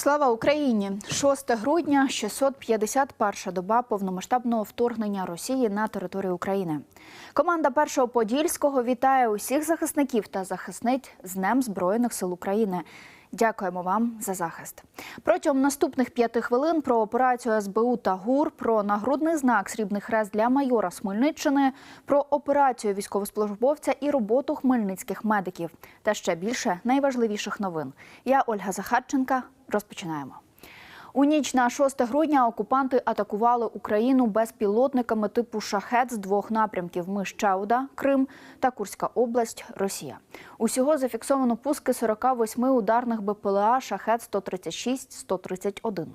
Слава Україні! 6 грудня, 651 доба повномасштабного вторгнення Росії на територію України. Команда першого подільського вітає усіх захисників та захисниць з Днем Збройних сил України. Дякуємо вам за захист. Протягом наступних п'яти хвилин про операцію СБУ та ГУР, про нагрудний знак Срібний хрест для майора Смельниччини, про операцію військовослужбовця і роботу хмельницьких медиків та ще більше найважливіших новин. Я Ольга Захарченка. Розпочинаємо. У ніч на 6 грудня окупанти атакували Україну безпілотниками типу шахет з двох напрямків: Мищауда, Крим та Курська область, Росія. Усього зафіксовано пуски 48 ударних БПЛА шахет 136-131.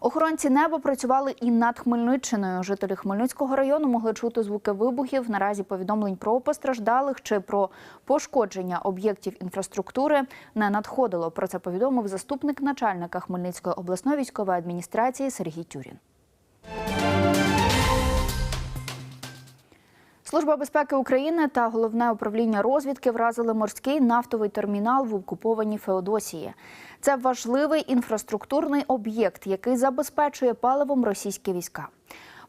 Охоронці неба працювали і над Хмельниччиною. Жителі Хмельницького району могли чути звуки вибухів. Наразі повідомлень про постраждалих чи про пошкодження об'єктів інфраструктури не надходило. Про це повідомив заступник начальника Хмельницької обласної військової адміністрації Сергій Тюрін. Служба безпеки України та головне управління розвідки вразили морський нафтовий термінал в окупованій Феодосії. Це важливий інфраструктурний об'єкт, який забезпечує паливом російські війська.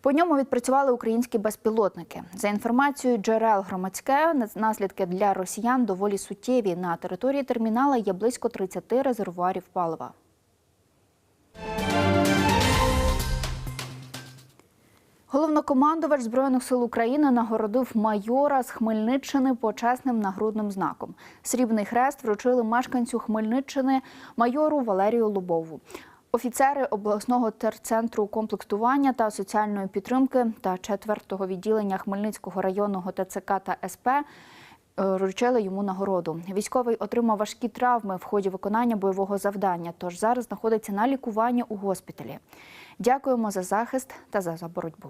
По ньому відпрацювали українські безпілотники. За інформацією джерел громадське, наслідки для росіян доволі суттєві. На території термінала є близько 30 резервуарів палива. Головнокомандувач Збройних сил України нагородив майора з Хмельниччини почесним нагрудним знаком. Срібний хрест вручили мешканцю Хмельниччини майору Валерію Лубову. Офіцери обласного терцентру комплектування та соціальної підтримки та четвертого відділення Хмельницького районного ТЦК та СП вручили йому нагороду. Військовий отримав важкі травми в ході виконання бойового завдання, тож зараз знаходиться на лікуванні у госпіталі. Дякуємо за захист та за за боротьбу.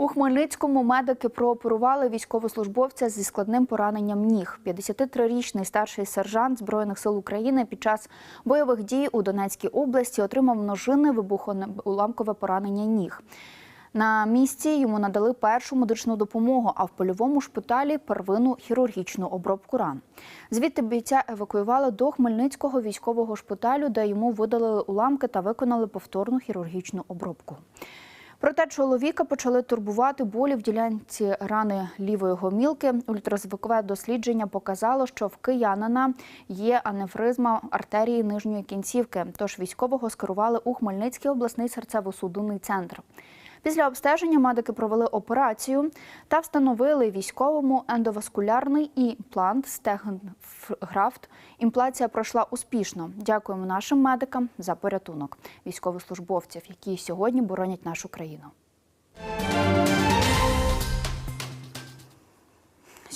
У Хмельницькому медики прооперували військовослужбовця зі складним пораненням ніг. 53-річний старший сержант Збройних сил України під час бойових дій у Донецькій області отримав множинне вибухоуламкове поранення ніг. На місці йому надали першу медичну допомогу, а в польовому шпиталі первинну хірургічну обробку ран. Звідти бійця евакуювали до Хмельницького військового шпиталю, де йому видалили уламки та виконали повторну хірургічну обробку. Проте чоловіка почали турбувати болі в ділянці рани лівої гомілки. Ультразвукове дослідження показало, що в киянина є аневризма артерії нижньої кінцівки. Тож військового скерували у Хмельницький обласний серцево-судинний центр. Після обстеження медики провели операцію та встановили військовому ендоваскулярний імплант стегнграфт. Імплація пройшла успішно. Дякуємо нашим медикам за порятунок військовослужбовців, які сьогодні боронять нашу країну.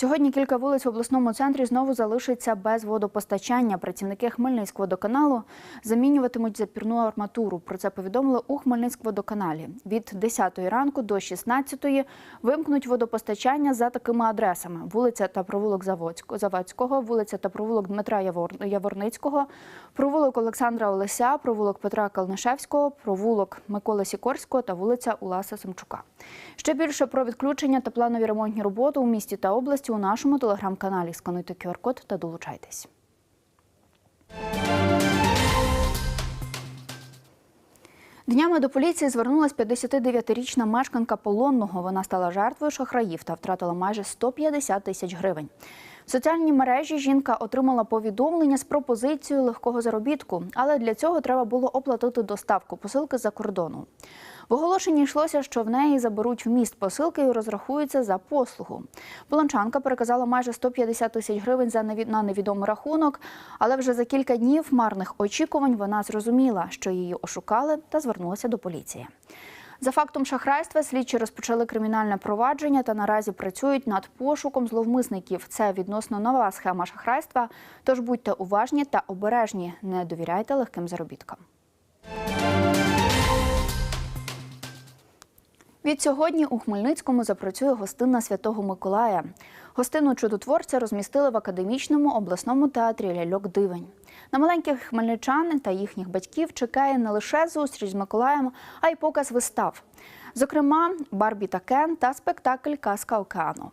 Сьогодні кілька вулиць в обласному центрі знову залишаться без водопостачання. Працівники Хмельницькводоканалу замінюватимуть запірну арматуру. Про це повідомили у Хмельницькводоканалі. Від 10 ранку до 16 вимкнуть водопостачання за такими адресами: вулиця та провулок Заводського, вулиця та провулок Дмитра Яворницького, провулок Олександра Олеся, провулок Петра Калнишевського, провулок Миколи Сікорського та вулиця Уласа Семчука. Ще більше про відключення та планові ремонтні роботи у місті та області у нашому телеграм-каналі. Скануйте QR-код та долучайтесь. Днями до поліції звернулась 59-річна мешканка полонного. Вона стала жертвою шахраїв та втратила майже 150 тисяч гривень. В соціальній мережі жінка отримала повідомлення з пропозицією легкого заробітку, але для цього треба було оплатити доставку посилки за кордону. В оголошенні йшлося, що в неї заберуть вміст посилки і розрахуються за послугу. Полончанка переказала майже 150 тисяч гривень за на невідомий рахунок, але вже за кілька днів марних очікувань вона зрозуміла, що її ошукали та звернулася до поліції. За фактом шахрайства слідчі розпочали кримінальне провадження та наразі працюють над пошуком зловмисників. Це відносно нова схема шахрайства. Тож будьте уважні та обережні, не довіряйте легким заробіткам. Від сьогодні у Хмельницькому запрацює гостина Святого Миколая. Гостину чудотворця розмістили в академічному обласному театрі Ляльок Дивень. На маленьких хмельничан та їхніх батьків чекає не лише зустріч з Миколаєм, а й показ вистав. Зокрема, Барбі та Кен та спектакль Казка океану.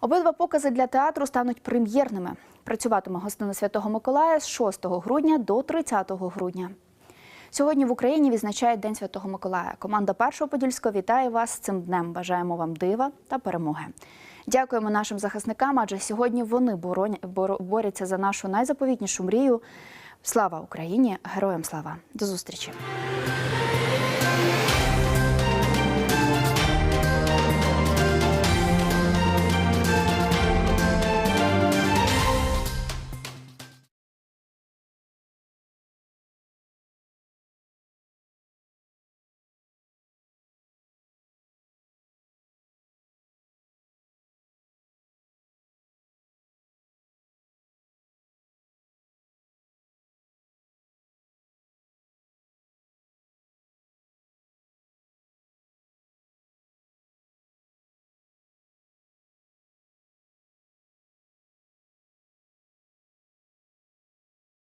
Обидва покази для театру стануть прем'єрними. Працюватиме гостина Святого Миколая з 6 грудня до 30 грудня. Сьогодні в Україні відзначають День Святого Миколая. Команда Першого Подільського вітає вас з цим днем. Бажаємо вам дива та перемоги. Дякуємо нашим захисникам, адже сьогодні вони борються за нашу найзаповітнішу мрію. Слава Україні! Героям слава! До зустрічі!